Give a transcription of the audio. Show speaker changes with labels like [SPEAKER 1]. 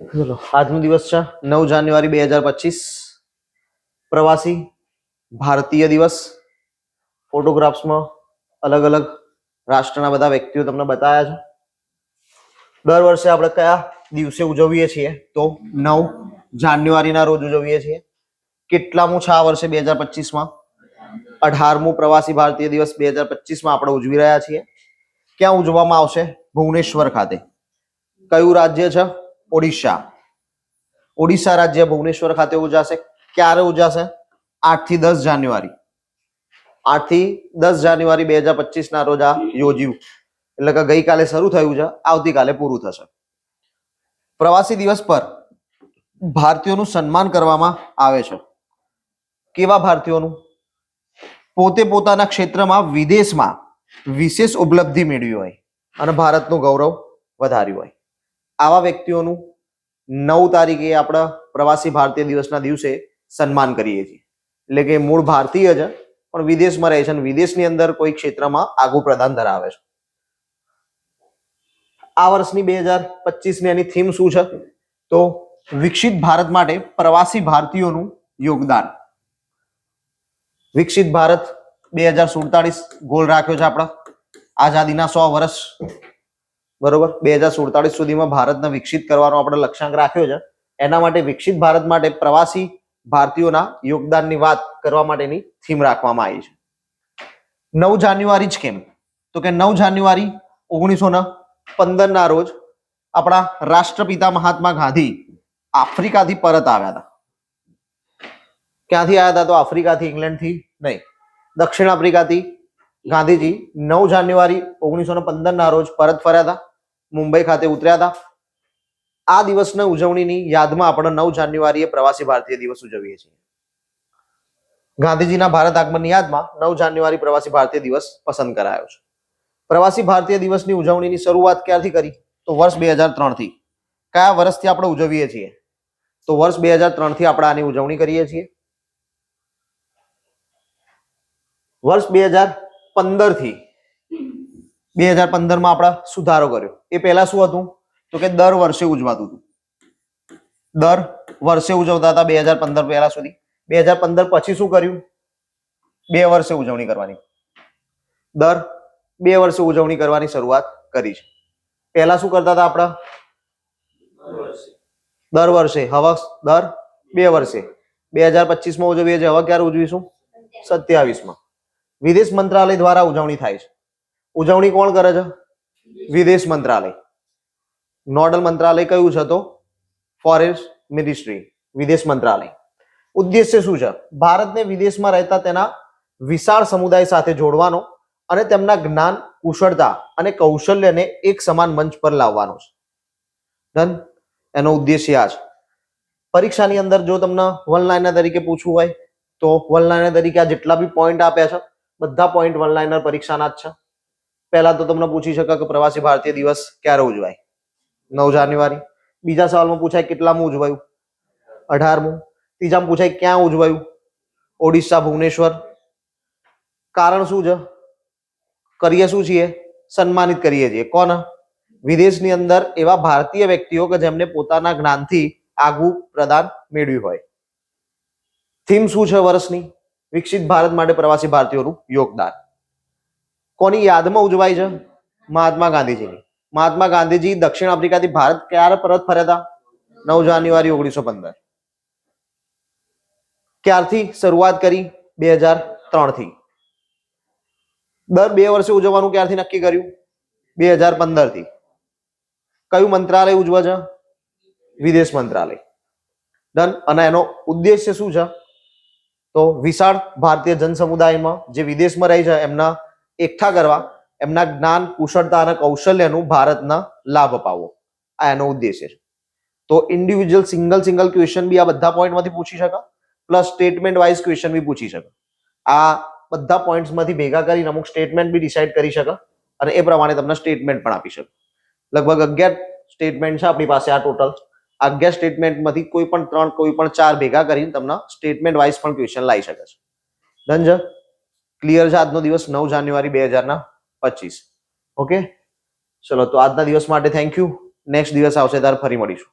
[SPEAKER 1] આજનો દિવસ છે નવ જાન્યુઆરી બે હજાર પચીસ. પ્રવાસી, ભારતીય દિવસ. ફોટોગ્રાફ્સમાં અલગ અલગ રાષ્ટ્રના બધા વ્યક્તિઓ તમને બતાવ્યા છે. દર વર્ષે આપણે કયા દિવસે ઉજવીએ છીએ? તો નવ જાન્યુઆરીના રોજ ઉજવીએ છીએ. કેટલામું છે આ વર્ષે બે હજાર પચીસમાં? અઢારમું પ્રવાસી ભારતીય દિવસ બે હજાર પચીસમાં આપણે ઉજવી રહ્યા છીએ. ક્યાં ઉજવવામાં આવશે? ભુવનેશ્વર ખાતે. કયું રાજ્ય છે? ઓડિશા. ઓડિશા રાજ્ય ભુવનેશ્વર ખાતે ઉજાશે ક્યારે ઉજાશે આઠથી દસ જાન્યુઆરી. આઠથી દસ જાન્યુઆરી બે હજાર પચીસ ના રોજ આ યોજ્યું. એટલે કે ગઈકાલે શરૂ થયું છે, આવતીકાલે પૂરું થશે. પ્રવાસી દિવસ પર ભારતીયોનું સન્માન કરવામાં આવે છે. કેવા ભારતીયોનું? પોતે પોતાના ક્ષેત્રમાં, વિદેશમાં વિશેષ ઉપલબ્ધિ મેળવી હોય અને ભારતનું ગૌરવ વધાર્યું હોય. આવા વ્યક્તિઓનું નવ તારીખે આપણા પ્રવાસી ભારતીય દિવસના દિવસે સન્માન કરીએ છીએ. એટલે કે મૂળ ભારતીય જ, પણ વિદેશમાં રહે છે અને વિદેશની અંદર કોઈ ક્ષેત્રમાં આગવું પ્રદાન ધરાવે છે. આ વર્ષની બે હજાર પચીસની એની થીમ શું છે? તો વિકસિત ભારત માટે પ્રવાસી ભારતીયોનું યોગદાન. વિકસિત ભારત બે હજાર સુડતાલીસ ગોલ રાખ્યો છે આપણા આઝાદીના સો વર્ષ બરોબર? બે હજાર સુડતાલીસ સુધીમાં ભારતને વિકસિત કરવાનો આપણે લક્ષ્યાંક રાખ્યો છે. એના માટે વિકસિત ભારત માટે પ્રવાસી ભારતીયોના યોગદાનની વાત કરવા માટેની થીમ રાખવામાં આવી છે. નવ જાન્યુઆરી જ કેમ? તો કે નવ જાન્યુઆરી ઓગણીસો ને પંદરના રોજ આપણા રાષ્ટ્રપિતા મહાત્મા ગાંધી આફ્રિકાથી પરત આવ્યા હતા. ક્યાંથી આવ્યા હતા? તો આફ્રિકાથી, ઇંગ્લેન્ડથી નહીં, દક્ષિણ આફ્રિકાથી ગાંધીજી નવ જાન્યુઆરી ઓગણીસો ને પંદરના રોજ પરત ફર્યા હતા. મુંબઈ ખાતે ઉતર્યા હતા. આ દિવસના ઉજવણીની યાદમાં આપણે નવ જાન્યુઆરીએ પ્રવાસી ભારતીય દિવસ ઉજવીએ છીએ. ગાંધીજીના ભારત આગમનની યાદમાં નવ જાન્યુઆરી પ્રવાસી ભારતીય દિવસ પસંદ કરાયો છે. પ્રવાસી ભારતીય દિવસની ઉજવણીની શરૂઆત ક્યારથી કરી? તો વર્ષ બે હજાર ત્રણથી. કયા વર્ષથી આપણે ઉજવીએ છીએ? તો વર્ષ બે હજાર ત્રણથી આપણે આની ઉજવણી કરીએ છીએ. વર્ષ બે હજાર પંદરથી બે હજાર પંદરમાં આપણે સુધારો કર્યો. એ પહેલા શું હતું? તો કે દર વર્ષે ઉજવાતું હતું. દર વર્ષે ઉજવતા હતા બે હજાર પંદર પહેલા સુધી. બે હજાર પંદર પછી શું કર્યું? બે વર્ષે ઉજવણી કરવાની. દર બે વર્ષે ઉજવણી કરવાની શરૂઆત કરી છે. પહેલા શું કરતા હતા આપણા? દર વર્ષે. હવે દર બે વર્ષે. બે હજાર પચીસમાં ઉજવીએ છીએ. હવે ક્યારે ઉજવીશું? સત્યાવીસમાં. વિદેશ મંત્રાલય દ્વારા ઉજવણી થાય છે. ઉજવણી કોણ કરે છે? વિદેશ મંત્રાલય. નોડલ મંત્રાલય કયું છે તો? ફોરેસ્ટ મિનિસ્ટ્રી વિદેશ મંત્રાલય. ઉદ્દેશ્ય શું છે? ભારતને વિદેશમાં રહેતા તેના વિશાળ સમુદાય સાથે જોડવાનો અને તેમના જ્ઞાન, કુશળતા અને કૌશલ્યને એક સમાન મંચ પર લાવવાનો છે. ડન એનો ઉદ્દેશ્ય આ છે. પરીક્ષાની અંદર જો તમને વન લાઇનર તરીકે પૂછવું હોય, તો વન લાઇનર તરીકે આ જેટલા બી પોઈન્ટ આપ્યા છે, બધા પોઈન્ટ વન લાઇનર પરીક્ષાના જ છે. પહેલા તો તમને પૂછી શકે કે પ્રવાસી ભારતીય દિવસ ક્યારે ઉજવાય? નવ જાન્યુઆરી. બીજા સવાલમાં પૂછાય કેટલામું ઉજવાયું? અઢારમું. ત્રીજામાં પૂછાય ક્યાં ઉજવાયું? ઓડિશા, ભુવનેશ્વર. કારણ શું છે? કરીએ શું છીએ? સન્માનિત કરીએ છીએ. કોણ? વિદેશની અંદર એવા ભારતીય વ્યક્તિઓ કે જેમને પોતાના જ્ઞાનથી આગવું પ્રદાન મેળવ્યું હોય. થીમ શું છે વર્ષની? વિકસિત ભારત માટે પ્રવાસી ભારતીયોનું યોગદાન. કોની યાદમાં ઉજવાય છે? મહાત્મા ગાંધીજીની. મહાત્મા ગાંધીજી દક્ષિણ આફ્રિકાથી ભારત ક્યારે પરત ફર્યા હતા? નવ જાન્યુઆરી ઓગણીસો પંદર. ક્યારથી શરૂઆત કરી? બે હજાર ત્રણથી દર બે વર્ષે ઉજવવાનું ક્યારથી નક્કી કર્યું? બે હજાર પંદરથી કયું મંત્રાલય ઉજવે છે? વિદેશ મંત્રાલય. ડન. અને એનો ઉદ્દેશ્ય શું છે? તો વિશાળ ભારતીય જન સમુદાયમાં જે વિદેશમાં રહી છે, એમના એકઠા કરવા, એમના જ્ઞાન, કુશળતા અને કૌશલ્યનું ભારતના લાભ અપાવવો આ એનો ઉદ્દેશ્ય છે. તો ઇન્ડિવિજ્યુઅલ સિંગલ સિંગલ ક્વેશ્ચન બી આ બધા પોઈન્ટમાંથી પૂછી શકે પ્લસ સ્ટેટમેન્ટ વાઇઝ ક્વેશ્ચન બી પૂછી શકે. આ બધા પોઈન્ટ્સમાંથી ભેગા કરીને અમુક સ્ટેટમેન્ટ બી ડિસાઇડ કરી શકે અને એ પ્રમાણે તમને સ્ટેટમેન્ટ પણ આપી શકે. લગભગ અગિયાર સ્ટેટમેન્ટ છે આપણી પાસે આ ટોટલ અગિયાર સ્ટેટમેન્ટમાંથી કોઈ પણ ત્રણ, કોઈ પણ ચાર ભેગા કરીને તમને સ્ટેટમેન્ટ વાઇઝ પણ ક્વેશ્ચન લાવી શકે છે. છે ક્લિયર છે આજનો દિવસ? નવ જાન્યુઆરી બે હજાર ના પચીસ. ઓકે ચલો, તો આજના દિવસ માટે થેન્ક યુ નેક્સ્ટ દિવસ આવશે, ત્યારે ફરી મળીશું.